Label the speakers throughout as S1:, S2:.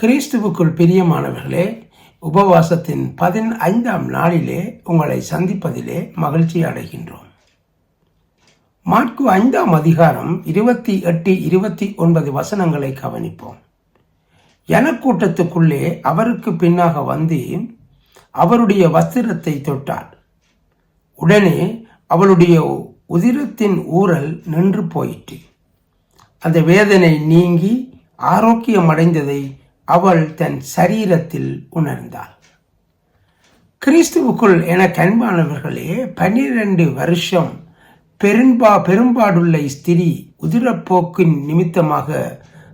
S1: கிறிஸ்துவுக்குள் பிரியமானவர்களே உபவாசத்தின் பதினைந்தாம் நாளிலே உங்களை சந்திப்பதிலே மகிழ்ச்சி அடைகின்றோம். மாட்கு ஐந்தாம் அதிகாரம் இருபத்தி எட்டு இருபத்தி ஒன்பது வசனங்களை கவனிப்போம். எனக்கூட்டத்துக்குள்ளே அவருக்கு பின்னாக வந்து அவருடைய வஸ்திரத்தை தொட்டார். உடனே அவளுடைய உதிரத்தின் ஊரல் நின்று போயிற்று. அந்த வேதனை நீங்கி ஆரோக்கியமடைந்ததை அவள் தன் சரீரத்தில் உணர்ந்தாள். கிறிஸ்துவுக்குள் என கண்பானவர்களே பன்னிரண்டு வருஷம் பெரும்பா பெரும்பாடுள்ள ஸ்திரீ உதிரப்போக்கின் நிமித்தமாக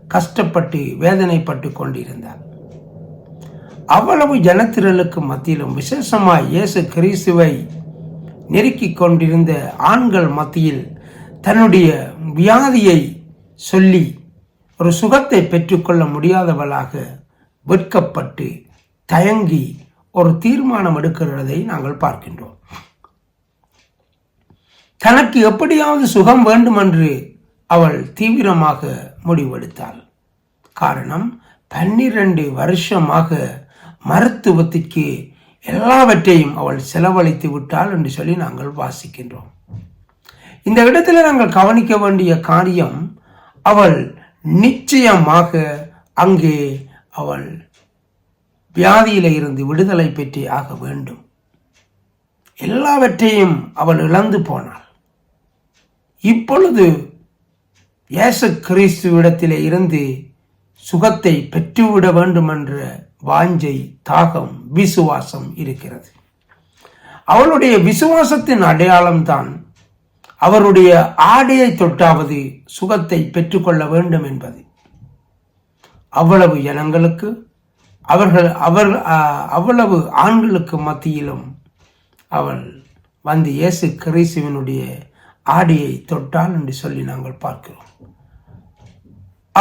S1: கஷ்டப்பட்டு வேதனைப்பட்டு கொண்டிருந்தார் அவ்வளவு ஜனத்திரளுக்கு மத்தியிலும் விசேஷமாய் இயேசு கிறிஸ்துவை நெருக்கிக் கொண்டிருந்த ஆண்கள் மத்தியில் தன்னுடைய வியாதியை சொல்லி ஒரு சுகத்தை பெற்றுக்கொள்ள முடியாதவளாக வெட்கப்பட்டு தயங்கி ஒரு தீர்மானம் எடுக்கிறதை நாங்கள் பார்க்கின்றோம். தனக்கு எப்படியாவது சுகம் வேண்டுமென்று அவள் தீவிரமாக முடிவெடுத்தாள். காரணம் பன்னிரண்டு வருஷமாக மருத்துவத்துக்கு எல்லாவற்றையும் அவள் செலவழித்து விட்டாள் என்று சொல்லி நாங்கள் வாசிக்கின்றோம். இந்த இடத்துல நாங்கள் கவனிக்க வேண்டிய காரியம் அவள் நிச்சயமாக அங்கே அவள் வியாதியில இருந்து விடுதலை பெற்றே ஆக வேண்டும். எல்லாவற்றையும் அவள் இழந்து போனாள். இப்பொழுது இயேசு கிறிஸ்துவிடத்திலே இருந்து சுகத்தை பெற்றுவிட வேண்டும் என்ற வாஞ்சை தாகம் விசுவாசம் இருக்கிறது. அவளுடைய விசுவாசத்தின் அடையாளம்தான் அவருடைய ஆடையை தொட்டாவது சுகத்தை பெற்றுக்கொள்ள வேண்டும் என்பது. அவ்வளவு ஜனங்களுக்கு அவர்கள் அவர் அவ்வளவு ஆண்களுக்கு மத்தியிலும் அவள் வந்து இயேசு கிறிஸ்துவனுடைய ஆடியை தொட்டாள் என்று சொல்லி நாங்கள் பார்க்கிறோம்.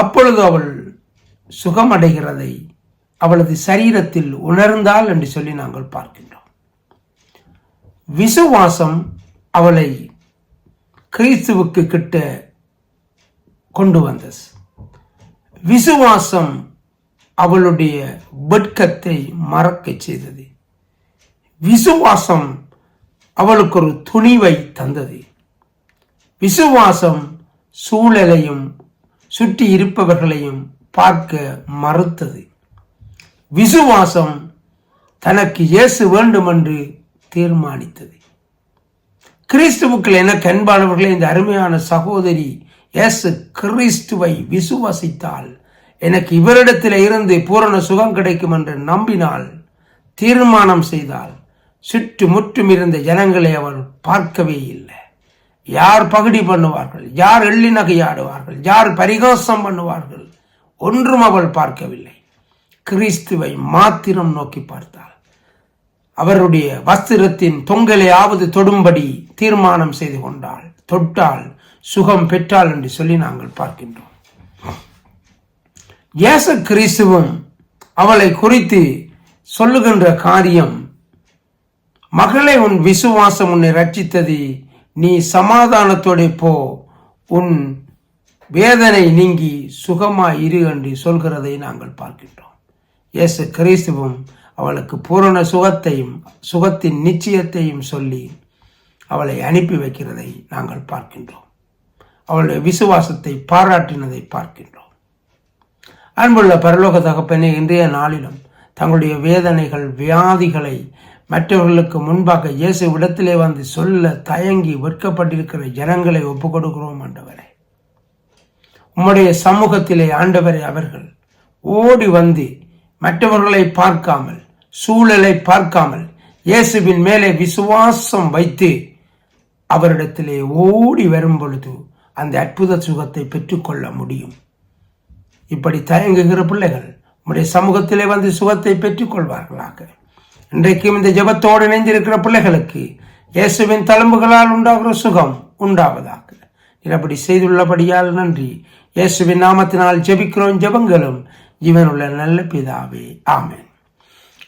S1: அப்பொழுது அவள் சுகமடைகிறதை அவளது சரீரத்தில் உணர்ந்தாள் என்று சொல்லி நாங்கள் பார்க்கின்றோம். விசுவாசம் அவளை கிறிஸ்துவுக்கு கிட்ட கொண்டு வந்தது. விசுவாசம் அவளுடைய வெட்கத்தை மறக்கச் செய்தது. விசுவாசம் அவளுக்கு ஒரு துணிவை தந்தது. விசுவாசம் சூழலையும் சுற்றி இருப்பவர்களையும் பார்க்க மறுத்தது. விசுவாசம் தனக்கு இயேசு வேண்டும் என்று தீர்மானித்தது. கிறிஸ்துவுக்கள் என கண்பானவர்களே இந்த அருமையான சகோதரி இயேசு கிறிஸ்துவை விசுவாசித்தால் எனக்கு இவரிடத்தில் இருந்து பூரண சுகம் கிடைக்கும் என்று நம்பினால் தீர்மானம் செய்தால் சுற்றுமுற்றும் இருந்த ஜனங்களை அவள் பார்க்கவே இல்லை. யார் பகுடி பண்ணுவார்கள்? யார் எள்ளி நகையாடுவார்கள்? யார் பரிகாசம் பண்ணுவார்கள்? ஒன்றும் அவள் பார்க்கவில்லை. கிறிஸ்துவை மாத்திரம் நோக்கி பார்த்தாள். அவருடைய வஸ்திரத்தின் தொங்கலையாவது தொடும்படி தீர்மானம் செய்து கொண்டாள். தொட்டால் சுகம் பெற்றாள் என்று சொல்லி நாங்கள் பார்க்கின்றோம். இயேசு கிறிஸ்துவும் அவளை குறித்து சொல்லுகின்ற காரியம் மகளே உன் விசுவாசம் உன்னை ரட்சித்தது நீ சமாதானத்தோடு போ. உன் வேதனை நீங்கி சுகமாய் இரு என்று சொல்கிறதை நாங்கள் பார்க்கின்றோம். இயேசு கிறிஸ்துவும் அவளுக்கு பூரண சுகத்தையும் சுகத்தின் நிச்சயத்தையும் சொல்லி அவளை அனுப்பி வைக்கிறதை நாங்கள் பார்க்கின்றோம். அவளுடைய விசுவாசத்தை பாராட்டினதை பார்க்கின்றோம். அன்புள்ள பரலோக தகப்பனே இன்றைய நாளிலும் தங்களுடைய வேதனைகள் வியாதிகளை மற்றவர்களுக்கு முன்பாக இயேசு இடத்திலே வந்து சொல்ல தயங்கி வெட்கப்பட்டிருக்கிற ஜனங்களை ஒப்புக் கொடுக்கிறோம் ஆண்டவரே. உம்முடைய சமூகத்திலே ஆண்டவரை அவர்கள் ஓடி வந்து மற்றவர்களை பார்க்காமல் சூழலை பார்க்காமல் இயேசுவின் மேலே விசுவாசம் வைத்து அவரிடத்திலே ஓடி வரும் பொழுது அந்த அற்புத சுகத்தை பெற்றுக்கொள்ள முடியும். இப்படி தயங்குகிற பிள்ளைகள் உடைய சமூகத்திலே வந்து சுகத்தை பெற்றுக்கொள்வார்களாக. இன்றைக்கும் இந்த ஜபத்தோடு இணைந்திருக்கிற பிள்ளைகளுக்கு இயேசுவின் தழும்புகளால் உண்டாகிற சுகம் உண்டாவதாக. அப்படி செய்துள்ளபடியால் நன்றி. இயேசுவின் நாமத்தினால் ஜெபிக்கிறோம் ஜெபங்களும் இவனுள்ள நல்ல பிதாவே. ஆமேன்.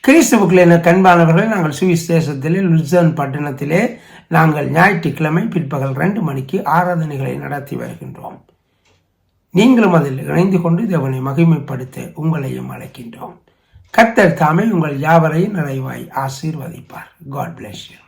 S1: கிறிஸ்துவுக்குள் என கண்பானவர்களை நாங்கள் சுவிசேஷத்திலே லுசன் பட்டணத்திலே நாங்கள் ஞாயிற்றுக்கிழமை பிற்பகல் ரெண்டு மணிக்கு ஆராதனைகளை நடத்தி வருகின்றோம். நீங்களும் அதில் இணைந்து கொண்டு தேவனை மகிமைப்படுத்த உங்களையும் அழைக்கின்றோம். கத்தர் தாமே உங்கள் யாவரையும் நிறைவாய் ஆசீர்வதிப்பார். God bless you